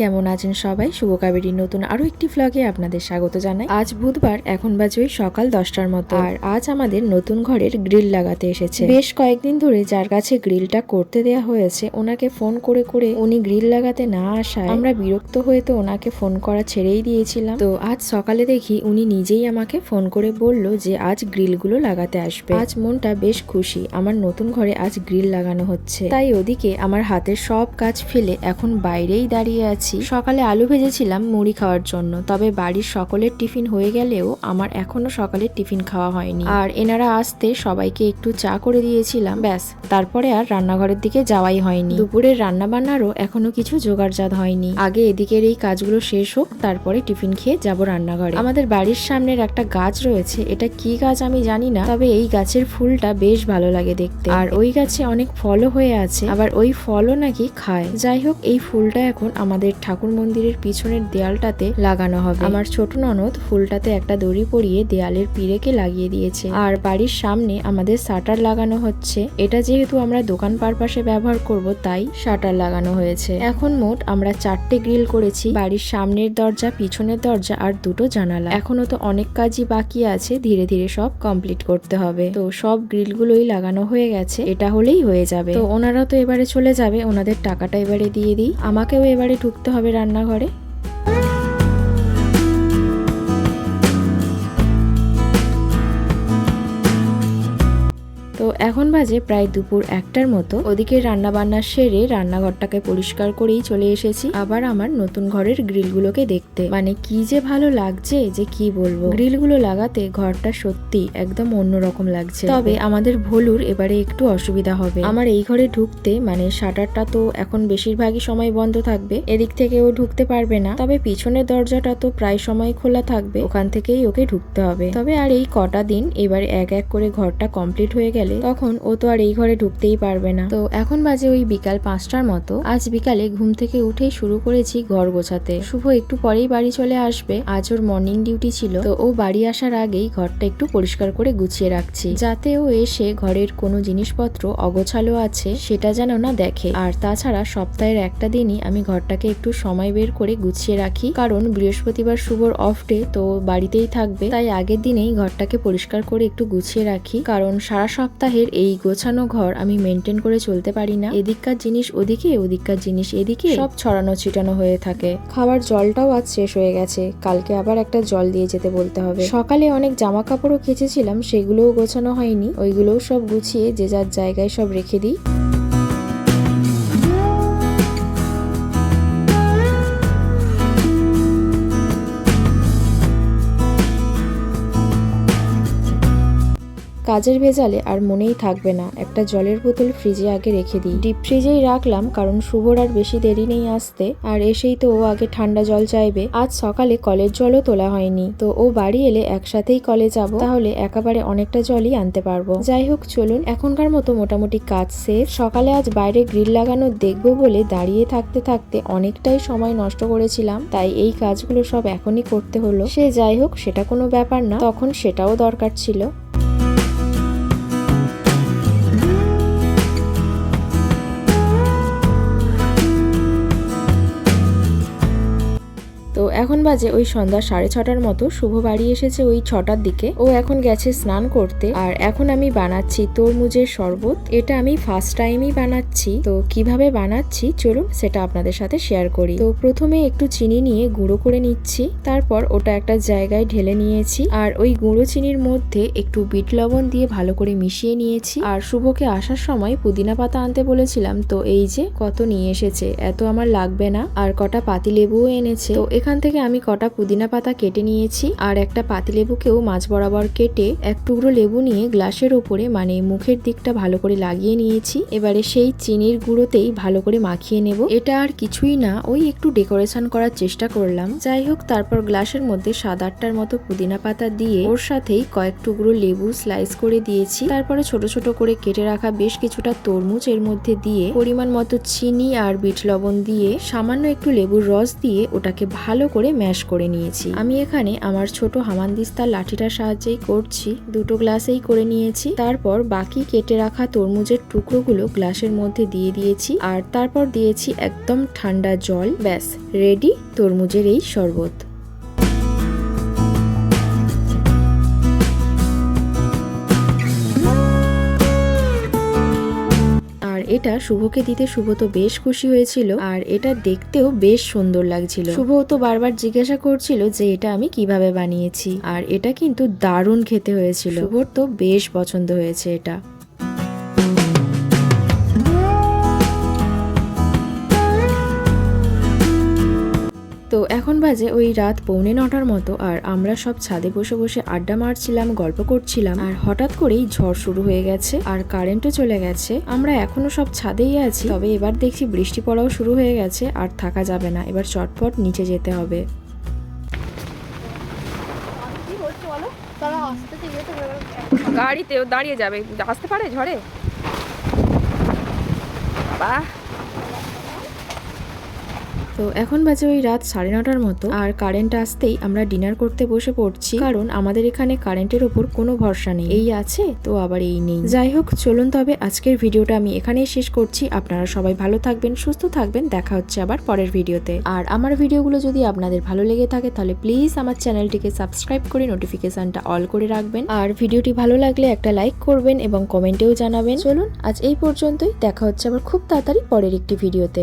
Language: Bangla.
কেমন আছেন সবাই? শুভ কাবেরীর নতুন আরও একটি ফ্লগে আপনাদের স্বাগত জানাই। আজ বুধবার, এখন বাজে ওই সকাল দশটার মতো। আর আজ আমাদের নতুন ঘরের গ্রিল লাগাতে এসেছে। বেশ কয়েকদিন ধরে যার কাছে গ্রিলটা করতে দেয়া হয়েছে, ওনাকে ফোন করে করে উনি গ্রিল লাগাতে না আসায় আমরা বিরক্ত হয়ে তো ওনাকে ফোন করা ছেড়েই দিয়েছিলাম। তো আজ সকালে দেখি উনি নিজেই আমাকে ফোন করে বলল যে আজ গ্রিলগুলো লাগাতে আসবে। আজ মনটা বেশ খুশি, আমার নতুন ঘরে আজ গ্রিল লাগানো হচ্ছে। তাই ওদিকে আমার হাতের সব কাজ ফেলে এখন বাইরেই দাঁড়িয়ে আছি। সকালে আলু ভেজেছিলাম মুড়ি খাওয়ার জন্য, তবে বাড়ির সকলের টিফিন হয়ে গেলেও আমার এখনও সকালের টিফিন খাওয়া হয়নি। আর এনারা আসতে সবাইকে একটু চা করে দিয়েছিলাম, ব্যাস। তারপরে আর রান্নাঘরের দিকে যাওয়াই হয়নি। দুপুরের রান্না বান্নারও এখনও কিছু জোগাড়জাত হয়নি। আগে এদিকের এই কাজগুলো শেষ হোক, তারপরে টিফিন খেয়ে যাব রান্নাঘরে। আমাদের বাড়ির সামনের একটা গাছ রয়েছে, এটা কি গাছ আমি জানি না, তবে এই গাছের ফুলটা বেশ ভালো লাগে দেখতে। আর ওই গাছে অনেক ফলও হয়ে আছে, আবার ওই ফলও নাকি খায়। যাই হোক, এই ফুলটা এখন আমাদের ঠাকুর মন্দিরের পিছনের দেয়ালটাতে লাগানো হবে। আমার ছোট ননদ ফুলটাতে একটা দড়ি পরিয়ে দেয়ালের পিড়েকে লাগিয়ে দিয়েছে। আর বাড়ির সামনে আমাদের শাটার লাগানো হচ্ছে। এটা যেহেতু আমরা দোকান পারপাসে ব্যবহার করব, তাই শাটার লাগানো হয়েছে। এখন মোট আমরা চারটে গ্রিল করেছি। বাড়ির সামনের দরজা, পিছনের দরজা আর দুটো জানালা। এখনও তো অনেক কাজই বাকি আছে। ধীরে ধীরে সব কমপ্লিট করতে হবে। তো সব গ্রিলগুলোই লাগানো হয়ে গেছে। এটা হলেই হয়ে যাবে। তো ওনারা তো এবারে চলে যাবে। ওনাদের টাকাটা এবারে দিয়ে দিই। আমাকেও এবারে ঢুকতে হবে রান্নাঘরে। বাজে প্রায় দুপুর একটার মতো ওদিকে রান্না বান্না সেরে রান্নাঘরটাকে পরিষ্কার করেই চলে এসেছি। আবার আমার নতুন ঘরের গ্রিলগুলোকে দেখতে। মানে কি যে ভালো লাগছে যে কি বলব। গ্রিলগুলো লাগাতে ঘরটা সত্যি একদম অন্যরকম লাগছে। তবে আমাদের ভলুর এবারে একটু অসুবিধা হবে। আমার এই ঘরে ঢুকতে মানে শাটারটা তো এখন বেশিরভাগই সময় বন্ধ থাকবে। এদিক থেকে ও ঢুকতে পারবে না। তবে পিছনের দরজাটা তো প্রায় সময় খোলা থাকবে। ওখান থেকেই ওকে ঢুকতে হবে। তবে আর এই কটা দিন এবারে এক এক করে ঘরটা কমপ্লিট হয়ে গেলে তখন ও তো আর এই ঘরে ঢুকতেই পারবে না। তো এখন বাজে ওই বিকাল পাঁচটার মতো। আজ বিকালে ঘুম থেকে উঠেই শুরু করেছি ঘর গোছাতে। শুভ একটু পরেই বাড়ি চলে আসবে। আজ ওর মর্নিং ডিউটি ছিল। তো ও বাড়ি আসার আগেই ঘরটা একটু পরিষ্কার করে গুছিয়ে রাখছি। যাতে ও এসে ঘরের কোনো জিনিসপত্র অগোছালো আছে, সেটা যেন না দেখে। আর তাছাড়া সপ্তাহের একটা দিনই আমি ঘরটাকে একটু সময় বের করে গুছিয়ে রাখি। কারণ বৃহস্পতিবার শুভর অফ ডে তো বাড়িতেই থাকবে। তাই আগের দিনেই ঘরটাকে পরিষ্কার করে একটু গুছিয়ে রাখি। কারণ সারা সপ্তাহের এই গোছানো ঘর আমি মেনটেন করে চলতে পারি না। এদিককার জিনিস ওদিকে, ওদিককার জিনিস এদিকে। সব ছড়ানো ছিটানো হয়ে থাকে। খাবার জলটাও আজ শেষ হয়ে গেছে। কালকে আবার একটা জল দিয়ে যেতে বলতে হবে। সকালে অনেক জামা কাপড়ও কেচেছিলাম, সেগুলোও গোছানো হয়নি। ওইগুলোও সব গুছিয়ে যে যার জায়গায় সব রেখে দিই। কাজের ভেজালে আর মনেই থাকবে না। একটা জলের বোতল ফ্রিজে আগে রেখে দিই। ডিপ ফ্রিজেই রাখলাম, কারণ শুভর আর বেশি দেরি নেই আসতে। আর এসেই তো ও আগে ঠান্ডা জল চাইবে। আজ সকালে কলের জলও তোলা হয়নি। তো ও বাড়ি এলে একসাথেই কলে যাব। তাহলে একেবারে অনেকটা জলই আনতে পারব। যাই হোক, চলুন। এখনকার মতো মোটামুটি কাজ শেষ। সকালে আজ বাইরে গ্রিল লাগানো দেখব বলে দাঁড়িয়ে থাকতে থাকতে অনেকটাই সময় নষ্ট করেছিলাম। তাই এই কাজগুলো সব এখনই করতে হলো। সে যাই হোক, সেটা কোনো ব্যাপার না। তখন সেটাও দরকার ছিল। এখন বাজে ওই সন্ধ্যা সাড়ে ছটার মতো। শুভ বাড়ি এসেছে ওই ছটার দিকে। ও এখন গেছে স্নান করতে। আর এখন আমি বানাচ্ছি তরমুজের শরবত। এটা আমি ফার্স্ট টাইমই বানাচ্ছি। তো কীভাবে বানাচ্ছি চলুন সেটা আপনাদের সাথে শেয়ার করি। তো প্রথমে একটু চিনি নিয়ে গুঁড়ো করে নিচ্ছি। তারপর ওটা একটা জায়গায় ঢেলে নিয়েছি। আর ওই গুঁড়ো চিনির মধ্যে একটু বিট লবণ দিয়ে ভালো করে মিশিয়ে নিয়েছি। আর শুভকে আসার সময় পুদিনা পাতা আনতে বলেছিলাম। তো এই যে, কত নিয়ে এসেছে? এত আমার লাগবে না। আর কটা পাতি লেবুও এনেছে। তো এখান থেকে আমি কটা পুদিনা পাতা কেটে নিয়েছি আর একটা পাতিলেবুকেও মাছ বরাবর কেটে এক টুকরো লেবু নিয়ে গ্লাসের ওপরে মানে মুখের দিকটা ভালো করে লাগিয়ে নিয়েছি। এবারে সেই চিনির গুঁড়োতেই ভালো করে মাখিয়ে নেব। এটা আর কিছুই না, ওই একটু ডেকোরেশন করার চেষ্টা করলাম। যাই হোক, তারপর গ্লাসের মধ্যে সাত আটটার মতো পুদিনা পাতা দিয়ে ওর সাথেই কয়েক টুকরো লেবু স্লাইস করে দিয়েছি। তারপরে ছোট ছোট করে কেটে রাখা বেশ কিছুটা তরমুজ এর মধ্যে দিয়ে পরিমাণ মতো চিনি আর বিট লবণ দিয়ে সামান্য একটু লেবুর রস দিয়ে ওটাকে ভালো করে ম্যাশ করে নিয়েছি। আমি এখানে আমার ছোট হামানদিস্তার লাঠিটার সাহায্যেই করছি। দুটো গ্লাসেই করে নিয়েছি। তারপর বাকি কেটে রাখা তরমুজের টুকরোগুলো গ্লাসের মধ্যে দিয়ে দিয়েছি আর তারপর দিয়েছি একদম ঠান্ডা জল। ব্যাস, রেডি তরমুজের এই শরবত। এটা শুভকে দিতে শুভ তো বেশ খুশি হয়েছিল আর এটা দেখতেও বেশ সুন্দর লাগছিল। শুভ তো বারবার জিজ্ঞাসা করছিল যে এটা আমি কীভাবে বানিয়েছি। আর এটা কিন্তু দারুণ খেতে হয়েছিল। শুভর তো বেশ পছন্দ হয়েছে এটা। তো এখন বাজে ওই রাত পৌনে নটার মতো আর আমরা সব ছাদে বসে বসে আড্ডা মারছিলাম, গল্প করছিলাম আর হঠাৎ করেই ঝড় শুরু হয়ে গেছে আর কারেন্টও চলে গেছে। আমরা এখনও সব ছাদেই আছি, তবে এবার দেখছি বৃষ্টি পড়াও শুরু হয়ে গেছে আর থাকা যাবে না। এবার চটপট নিচে যেতে হবে। গাড়িতেও দাঁড়িয়ে যাবে। আসতে পারে ঝড়ে? বাবা তো এখন বাজে ওই রাত সাড়ে নটার মতো। আর কারেন্ট আসতেই আমরা ডিনার করতে বসে পড়ছি। কারণ আমাদের এখানে কারেন্টের ওপর কোনো ভরসা নেই। এই আছে, তো আবার এই নেই। যাই হোক, চলুন তবে আজকের ভিডিওটা আমি এখানেই শেষ করছি। আপনারা সবাই ভালো থাকবেন, সুস্থ থাকবেন। দেখা হচ্ছে আবার পরের ভিডিওতে। আর আমার ভিডিওগুলো যদি আপনাদের ভালো লেগে থাকে, তাহলে প্লিজ আমার চ্যানেলটিকে সাবস্ক্রাইব করে নোটিফিকেশনটা অল করে রাখবেন। আর ভিডিওটি ভালো লাগলে একটা লাইক করবেন এবং কমেন্টেও জানাবেন। চলুন, আজ এই পর্যন্তই। দেখা হচ্ছে আবার খুব তাড়াতাড়ি পরের একটি ভিডিওতে।